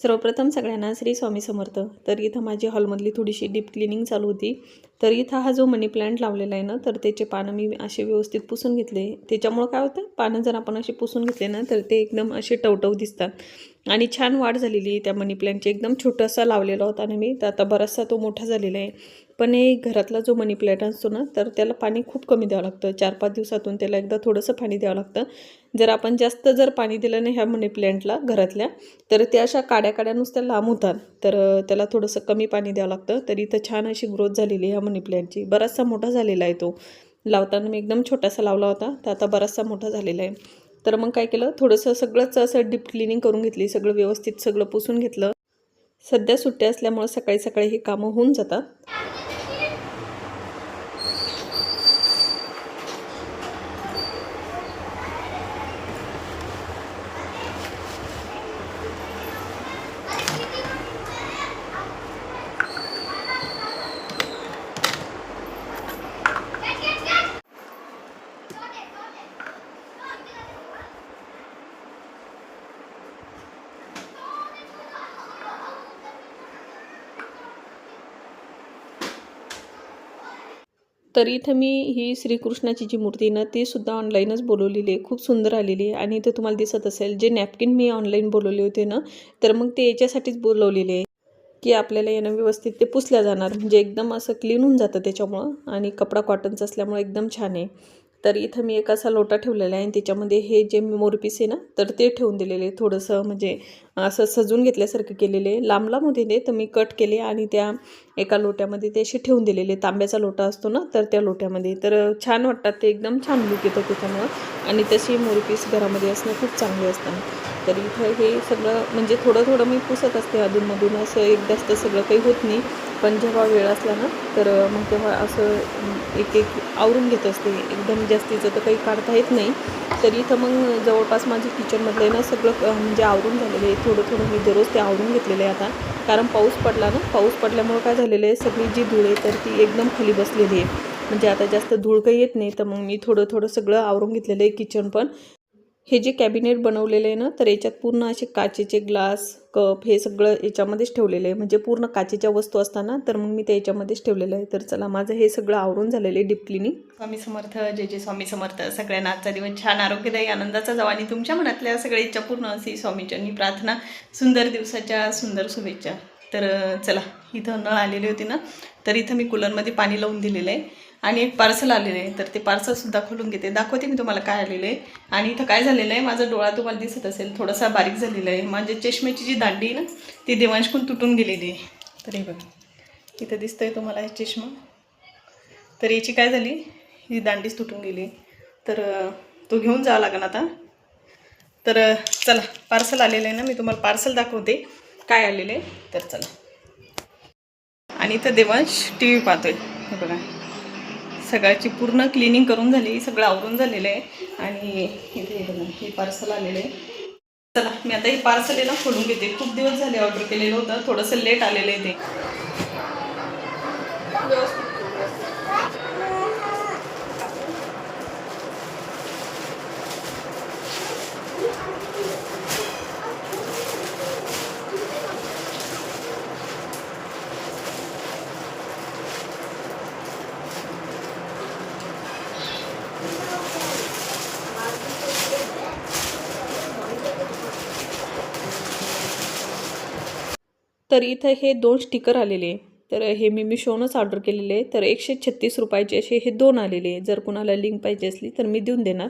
सर्वप्रथम सगळ्यांना श्री स्वामी समर्थ. तर इथं माझी हॉलमधली थोडीशी डीप क्लिनिंग चालू होती. तर इथं हा जो मनी प्लांट लावलेला आहे ना तर त्याचे पानं मी असे व्यवस्थित पुसून घेतले. त्याच्यामुळं काय होतं पानं जर आपण असे पुसून घेतले ना तर ते एकदम असे टवटव दिसतात. आणि छान वाढ झालेली त्या मनी प्लांटची. एकदम छोटासा लावलेला होता ना मी तर आता बराचसा तो मोठा झालेला आहे. पण हे घरातला जो मनी प्लांट असतो ना तर त्याला पाणी खूप कमी द्यावं लागतं. चार पाच दिवसातून त्याला एकदा थोडंसं पाणी द्यावं लागतं. जर आपण जास्त जर पाणी दिलं नाही ह्या मनी प्लॅन्टला घरातल्या तर त्या अशा काड्या काड्या नुसत्या लांब होतात तर त्याला थोडंसं कमी पाणी द्यावं लागतं. तर इथं छान अशी ग्रोथ झालेली आहे ह्या मनी प्लांटची बराचसा मोठा झालेला आहे तो. लावताना मी एकदम छोटासा लावला होता तर आता बराचसा मोठा झालेला आहे. तर मग काय केलं थोडंसं सगळंच असं डीप क्लिनिंग करून घेतली सगळं व्यवस्थित सगळं पुसून घेतलं. सध्या सुट्ट्या असल्यामुळं सकाळी सकाळी ही कामं होऊन जातात. तर इथं मी ही श्रीकृष्णाची जी मूर्ती आहे ना ती सुद्धा ऑनलाईनच बोलवलेली आहे. खूप सुंदर आलेली आहे. आणि इथं तुम्हाला दिसत असेल जे नॅपकिन मी ऑनलाईन बोलवले होते ना तर मग ते याच्यासाठीच बोलवलेले आहे की आपल्याला यानं व्यवस्थित ते पुसल्या जाणार. म्हणजे एकदम असं क्लीन होऊन जातं त्याच्यामुळं आणि कपडा कॉटनचा असल्यामुळं एकदम छान आहे. तर इथं मी एक असा लोटा ठेवलेला आहे आणि त्याच्यामध्ये हे जे मोरपीस आहे ना तर ते ठेवून दिलेले थोडंसं म्हणजे असं सजून घेतल्यासारखं केलेले. लांब लांब होते ते तर मी कट केले आणि त्या एका लोट्यामध्ये ते असे ठेवून दिलेले. तांब्याचा लोटा असतो ना तर त्या लोट्यामध्ये. तर छान वाटतात ते. एकदम छान लुक येतं त्याच्यामुळं. आणि तशी मोरपीस घरामध्ये असणं खूप चांगले असतात तर इथं हे सगळं म्हणजे थोडं थोडं मी पुसत असते अधूनमधून. असं एकदाच तर सगळं काही होत नाही. पण जेव्हा वेळ असला ना तर मग तेव्हा असं एक एक आवरून घेत असते. एकदम जास्तीचं तर काही काढता येत नाही. तर इथं मग जवळपास माझी किचनमधलं आहे ना सगळं म्हणजे आवरून झालेलं आहे. थोडं थोडं मी दररोज ते आवरून घेतलेलं आहे आता. कारण पाऊस पडला ना पाऊस पडल्यामुळं काय झालेलं आहे सगळी जी धूळ आहे तर ती एकदम खाली बसलेली आहे. म्हणजे आता जास्त धूळ काही येत नाही तर मग मी थोडं थोडं सगळं आवरून घेतलेलं आहे किचन पण. हे जे कॅबिनेट बनवलेलं आहे ना तर याच्यात पूर्ण असे काचेचे ग्लास कप हे सगळं याच्यामध्येच ठेवलेलं आहे. म्हणजे पूर्ण काचेच्या वस्तू असताना तर मग मी ते याच्यामध्येच ठेवलेलं आहे. तर चला माझं हे सगळं आवरून झालेलं आहे डीप क्लिनिंग. स्वामी समर्थ जे जे स्वामी समर्थ. सगळ्यांना आजचा दिवस छान आरोग्यदायी आनंदाचा जावा. आणि तुमच्या मनातल्या सगळ्या इच्छा पूर्ण अशी स्वामीचरणी प्रार्थना. सुंदर दिवसाच्या सुंदर शुभेच्छा. तर चला इथं नळ आलेले होते ना तर इथं मी कूलरमध्ये पाणी लावून दिलेलं आहे. आणि एक पार्सल आलेलं आहे. तर ते पार्सलसुद्धा खोलून घेते. दाखवते मी तुम्हाला काय आलेलं आहे. आणि इथं काय झालेलं आहे? माझा डोळा तुम्हाला दिसत असेल. थोडासा बारीक झालेला आहे. माझ्या चष्म्याची जी दांडी आहे ना ती देवांशकून तुटून गेलेली आहे. तर हे बघा. इथं दिसतं आहे तुम्हाला हे चष्मा. तर याची काय झाली? ही दांडीच तुटून गेली तर तो घेऊन जावं लागेल आता. तर चला. पार्सल आलेलं आहे ना मी तुम्हाला पार्सल दाखवते. काय आलेलं आहे? तर चला. आणि इथं देवांश टी व्ही पाहतोय. हे बघा. सगळ्याची पूर्ण क्लिनिंग करून झाली सगळं आवरून झालेलं आहे. आणि इथे हे बघा हे पार्सल आलेलं आहे. चला मी आता हे पार्सल आहे ना खोलून घेते. खूप दिवस झाले ऑर्डर केलेलं होतं थोडंसं लेट आलेलं आहे ते. तर इथं हे दोन स्टिकर आलेले तर हे मी मिशोनच ऑर्डर केलेले तर एकशे छत्तीस रुपयाचे असे हे दोन आलेले जर कुणाला लिंक पाहिजे असली तर मी देऊन देणार.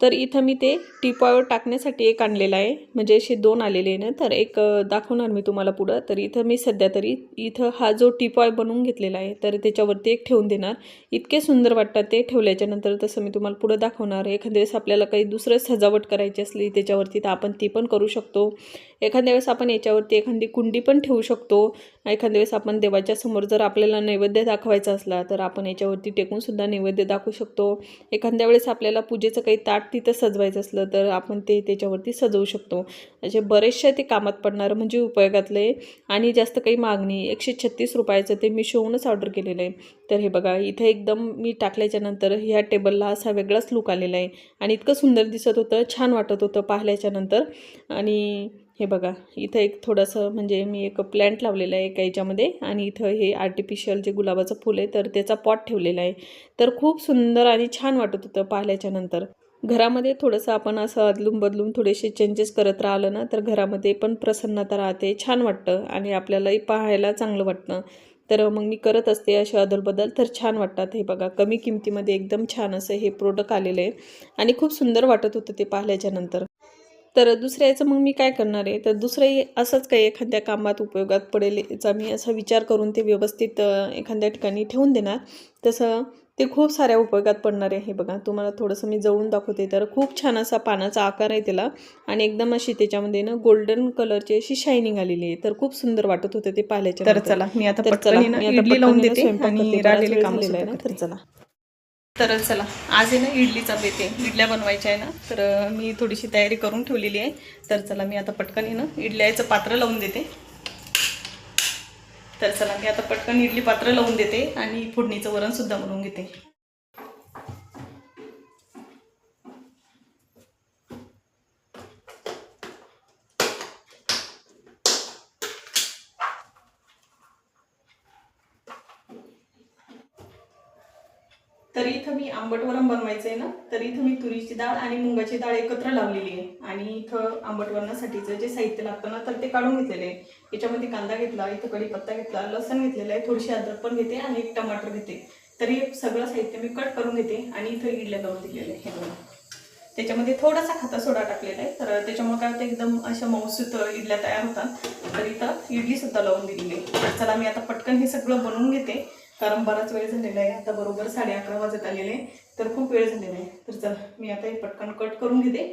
तर इथं मी ते टीपॉयवर टाकण्यासाठी एक आणलेलं आहे. म्हणजे असे दोन आलेले आहे ना तर एक दाखवणार मी तुम्हाला पुढं. तर इथं मी सध्या तरी इथं हा जो टिपॉय बनवून घेतलेला आहे तर त्याच्यावरती एक ठेवून देणार. इतके सुंदर वाटतात ते ठेवल्याच्या नंतर तसं मी तुम्हाला पुढं दाखवणार. एखाद्या वेळेस आपल्याला काही दुसरं सजावट करायची असली त्याच्यावरती तर आपण ती पण करू शकतो. एखाद्या वेळेस आपण याच्यावरती एखादी कुंडी पण ठेवू शकतो. एखाद्या वेळेस आपण देवाच्या समोर जर आपल्याला नैवेद्य दाखवायचा असला तर आपण याच्यावरती टेकूनसुद्धा नैवेद्य दाखवू शकतो. एखाद्या वेळेस आपल्याला पूजेचं काही ताट तिथं सजवायचं असलं तर आपण ते त्याच्यावरती सजवू शकतो. असे बरेचसे ते कामात पडणारं म्हणजे उपयोगातलं आहे आणि जास्त काही मागणी एकशे छत्तीस रुपयाचं ते मी शोवूनच ऑर्डर केलेलं आहे. तर हे बघा इथं एकदम मी टाकल्याच्या नंतर ह्या टेबलला असा वेगळाच लुक आलेला आहे. आणि इतकं सुंदर दिसत होतं छान वाटत होतं पाहिल्याच्या नंतर. आणि हे बघा इथं एक थोडंसं म्हणजे मी एक प्लॅन्ट लावलेला आहे एका याच्यामध्ये आणि इथं हे आर्टिफिशियल जे गुलाबाचं फुल आहे तर त्याचा पॉट ठेवलेला आहे. तर खूप सुंदर आणि छान वाटत होतं पाहिल्याच्या नंतर. घरामध्ये थोडंसं आपण असं अदलून बदलून थोडेसे चेंजेस करत राहिलं ना तर घरामध्ये पण प्रसन्नता राहते छान वाटतं आणि आपल्यालाही पाहायला चांगलं वाटतं. तर मग मी करत असते असे अदलबदल तर छान वाटतात हे बघा. कमी किमतीमध्ये एकदम छान असं हे प्रोडक्ट आलेलं आहे आणि खूप सुंदर वाटत होतं ते पाहिल्याच्यानंतर तर दुसऱ्या याचं मग मी काय करणार आहे? तर दुसरंही असंच काही एखाद्या कामात उपयोगात पडेल याचा मी असा विचार करून ते व्यवस्थित एखाद्या ठिकाणी ठेवून देणार. तसं ते खूप साऱ्या उपयोगात पडणार आहे. हे बघा तुम्हाला थोडंसं मी जवळून दाखवते. तर खूप छान असा पानाचा आकार आहे त्याला आणि एकदम अशी त्याच्यामध्ये ना गोल्डन कलरची अशी शायनिंग आलेली आहे. तर खूप सुंदर वाटत होते ते पाहिल्याच्या तर. चला मी आता तर चला, मी आता स्वयंपाक तर. चला. तर चला आज आहे ना इडलीचा बेत आहे. इडल्या बनवायच्या आहे ना तर मी थोडीशी तयारी करून ठेवलेली आहे. तर चला मी आता पटकन आहे ना इडल्याचं पात्र लावून देते. तर चला मी आता पटकन इडली पात्र लावून देते आणि फोडणीचं वरणसुद्धा बनवून घेते. तर इथं मी आंबट वरण बनवायचं आहे ना तर इथं मी तुरीची डाळ आणि मुगाची डाळ एकत्र लावलेली आहे. आणि इथं आंबट वरणासाठीचं जे साहित्य लागतं ना तर ते काढून घेतलेलं आहे. याच्यामध्ये कांदा घेतला इथं कढीपत्ता घेतला लसण घेतलेलं आहे थोडीशी अद्रक पण घेते आणि एक टमाटर घेते. तरी सगळं साहित्य मी कट करून घेते आणि इथं इडल्या लावून दिलेलं आहे हे बघा. त्याच्यामध्ये थोडासा खाता सोडा टाकलेला आहे. तर त्याच्यामुळे काय होतं एकदम अशा मौसूत इडल्या तयार होतात. तर इथं इडली सुद्धा लावून दिलेली आहे. चला मी आता पटकन हे सगळं बनवून घेते. कारण बराच वेळ झालेला आहे. आता बरोबर साडे अकरा वाजत आलेले आहे. तर खूप वेळ झालेला आहे. तर चला मी आता हे पटकन कट करून घेते.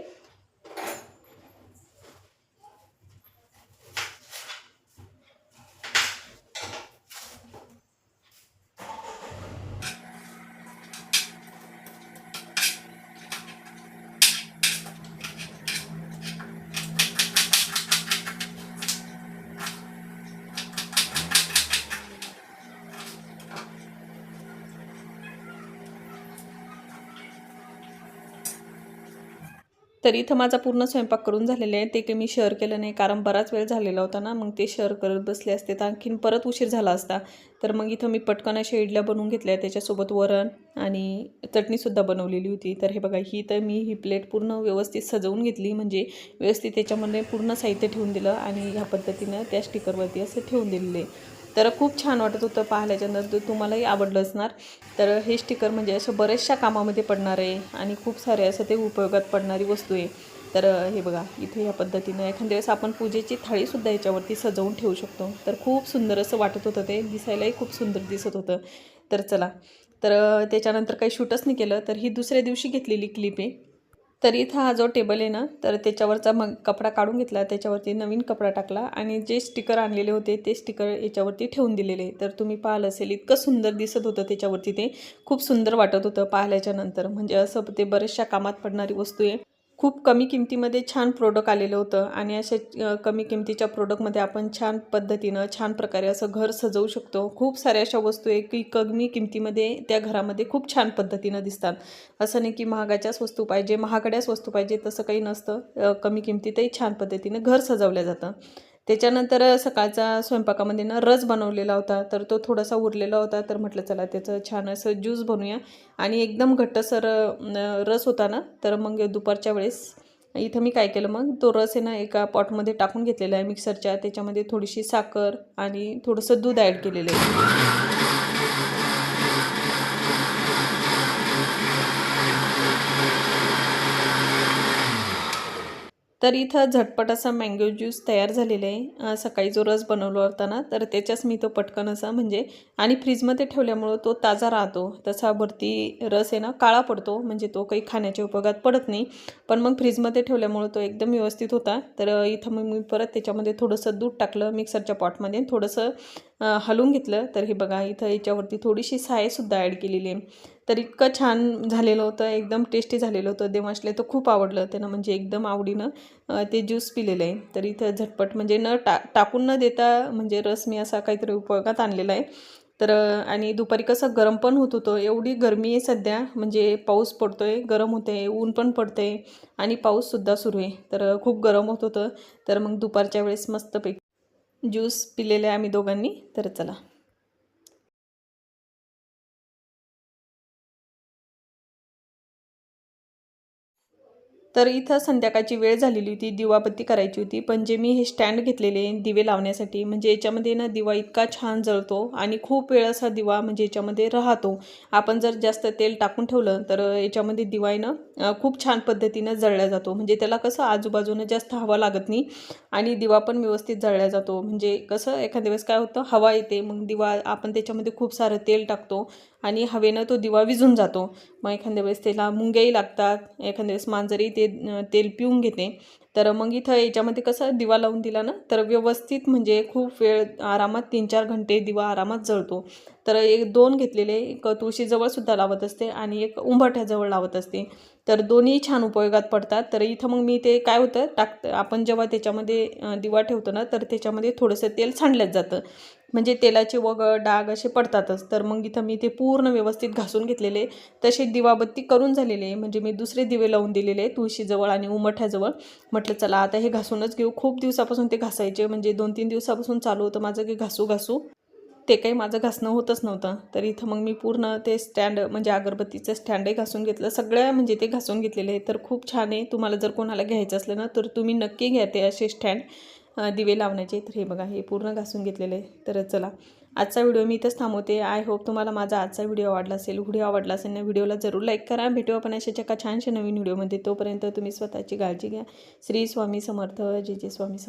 तर इथं माझा पूर्ण स्वयंपाक करून झालेला आहे. ते काही मी शेअर केलं नाही. कारण बराच वेळ झालेला होता ना. मग ते शेअर करत बसले असते. तर आणखीन परत उशीर झाला असता. तर मग इथं मी पटकन अशा इडल्या बनवून घेतल्या. त्याच्यासोबत वरण आणि चटणीसुद्धा बनवलेली होती. तर हे बघा ही तर मी ही प्लेट पूर्ण व्यवस्थित सजवून घेतली. म्हणजे व्यवस्थित त्याच्यामध्ये पूर्ण साहित्य ठेवून दिलं. आणि ह्या पद्धतीनं त्या स्टिकरवरती असं ठेवून दिलेलं आहे. तर खूप छान वाटत होतं पाहिल्याच्यानंतर. तुम्हालाही आवडलं असणार. तर हे स्टिकर म्हणजे असं बऱ्याचशा कामामध्ये पडणार आहे आणि खूप सारे असं ते उपयोगात पडणारी वस्तू आहे. तर हे बघा इथे या पद्धतीनं एखाद्या वेळेस आपण पूजेची थाळीसुद्धा याच्यावरती सजवून ठेवू शकतो. तर खूप सुंदर असं वाटत होतं ते. दिसायलाही खूप सुंदर दिसत होतं. तर चला. तर त्याच्यानंतर काही शूटच नाही केलं. तर ही दुसऱ्या दिवशी घेतलेली क्लिप आहे. तर इथं हा जो टेबल आहे ना तर त्याच्यावरचा मग कपडा काढून घेतला त्याच्यावरती नवीन कपडा टाकला आणि जे स्टिकर आणलेले होते ते स्टिकर याच्यावरती ठेवून दिलेले. तर तुम्ही पाहिलं असेल इतकं सुंदर दिसत होतं त्याच्यावरती ते. खूप सुंदर वाटत होतं पाहिल्याच्या नंतर. म्हणजे असं ते बऱ्याचशा कामात पडणारी वस्तू आहे. खूप कमी किमतीमध्ये छान प्रोडक्ट आलेलं होतं आणि अशा कमी किमतीच्या प्रोडक्टमध्ये आपण छान पद्धतीनं छान प्रकारे असं घर सजवू शकतो. खूप साऱ्या अशा वस्तू आहे की कमी किमतीमध्ये त्या घरामध्ये खूप छान पद्धतीनं दिसतात. असं नाही की महागाच्याच वस्तू पाहिजे महागड्याच वस्तू पाहिजे तसं काही नसतं. कमी किमतीतही छान पद्धतीनं घर सजवलं जातं. त्याच्यानंतर सकाळचा स्वयंपाकामध्ये ना रस बनवलेला होता तर तो थोडासा उरलेला होता तर म्हटलं चला त्याचं छान असं ज्यूस बनवूया. आणि एकदम घट्टसर रस होता ना तर मग दुपारच्या वेळेस इथं मी काय केलं मग तो रस आहे ना एका पॉटमध्ये टाकून घेतलेला आहे मिक्सरच्या त्याच्यामध्ये थोडीशी साखर आणि थोडंसं दूध ॲड केलेलं आहे. तर इथं झटपट असा मँगो ज्यूस तयार झालेला आहे. सकाळी जो रस बनवला होता ना तर त्याच्याच मी तो पटकन असा म्हणजे आणि फ्रीजमध्ये ठेवल्यामुळं तो ताजा राहतो. तसा भरती रस आहे ना काळा पडतो. म्हणजे तो काही खाण्याच्या उपयोगात पडत नाही. पण मग फ्रीजमध्ये ठेवल्यामुळं तो एकदम व्यवस्थित होता. तर इथं मग मी परत त्याच्यामध्ये थोडंसं दूध टाकलं मिक्सरच्या पॉटमध्ये थोडंसं हलवून घेतलं. तर हे बघा इथं याच्यावरती थोडीशी सायसुद्धा ॲड केलेली आहे. तर इतकं छान झालेलं होतं एकदम टेस्टी झालेलं होतं. देवांशले तर खूप आवडलं त्यानं म्हणजे एकदम आवडीनं ते ज्यूस पिलेलं आहे. तर इथं झटपट म्हणजे न टा टाकून न देता म्हणजे रस मी असा काहीतरी उपयोगात आणलेला आहे. तर आणि दुपारी कसं गरम पण होत होतं. एवढी गरमी आहे सध्या म्हणजे पाऊस पडतो आहे गरम होते ऊन पण पडते आणि पाऊससुद्धा सुरू आहे. तर खूप गरम होत होतं. तर मग दुपारच्या वेळेस मस्तपैकी ज्यूस पिलेले आम्ही दोघांनी. तर चला. तर इथं संध्याकाळची वेळ झालेली होती दिवाबत्ती करायची होती. पण जे मी हे स्टँड घेतलेले दिवे लावण्यासाठी म्हणजे याच्यामध्ये ना दिवा इतका छान जळतो आणि खूप वेळ असा दिवा म्हणजे याच्यामध्ये राहतो. आपण जर जास्त तेल टाकून ठेवलं तर याच्यामध्ये दिवायनं खूप छान पद्धतीनं जळला जातो. म्हणजे त्याला कसं आजूबाजूनं जास्त हवा लागत नाही आणि दिवा पण व्यवस्थित जळला जातो. म्हणजे कसं एखाद्या वेळेस काय होतं हवा येते मग दिवा आपण त्याच्यामध्ये खूप सारं तेल टाकतो आणि हवेनं तो दिवा विझून जातो. मग एखाद्या वेळेस त्याला मुंग्याही लागतात एखाद्या वेळेस मांजरी ते तेल पिऊन घेते. तर मग इथं याच्यामध्ये कसं दिवा लावून दिला ना तर व्यवस्थित म्हणजे खूप वेळ आरामात तीन चार घंटे दिवा आरामात जळतो. तर एक दोन घेतलेले एक तुळशीजवळसुद्धा लावत असते आणि एक उंबरठ्याजवळ लावत असते. तर दोन्ही छान उपयोगात पडतात. तर इथं मग मी ते काय होतं टाकतं आपण जेव्हा त्याच्यामध्ये दिवा ठेवतो ना तर त्याच्यामध्ये थोडंसं तेल सांडल्यात जातं. म्हणजे तेलाचे वग डाग असे पडतातच. तर मग इथं मी ते पूर्ण व्यवस्थित घासून घेतलेले. तसे दिवाबत्ती करून झालेले. आहे. म्हणजे मी दुसरे दिवे लावून दिलेले तुळशीजवळ आणि उमठ्याजवळ म्हटलं चला आता हे घासूनच घेऊ. खूप दिवसापासून ते घासायचे. म्हणजे दोन तीन दिवसापासून चालू होतं माझं की घासू घासू ते काही माझं घासणं होतच नव्हतं. तर इथं मग मी पूर्ण ते स्टँड म्हणजे अगरबत्तीचं स्टँडही घासून घेतलं. सगळ्या म्हणजे ते घासून घेतलेले आहे तर खूप छान आहे. तुम्हाला जर कोणाला घ्यायचं असलं ना तर तुम्ही नक्की घ्या ते असे स्टँड दिवे लावण्याचे. तर हे बघा हे पूर्ण घासून घेतलेले आहे. तर चला आजचा व्हिडिओ मी इथंच थांबवते. आय होप तुम्हाला माझा आजचा व्हिडिओ आवडला असेल व्हिडिओ आवडला असेल ना व्हिडिओला जरूर लाईक करा. भेटू आपण अशाच एका छानशा नवीन व्हिडिओमध्ये. तोपर्यंत तुम्ही स्वतःची काळजी घ्या. श्री स्वामी समर्थ. जे जे स्वामी समर्थ.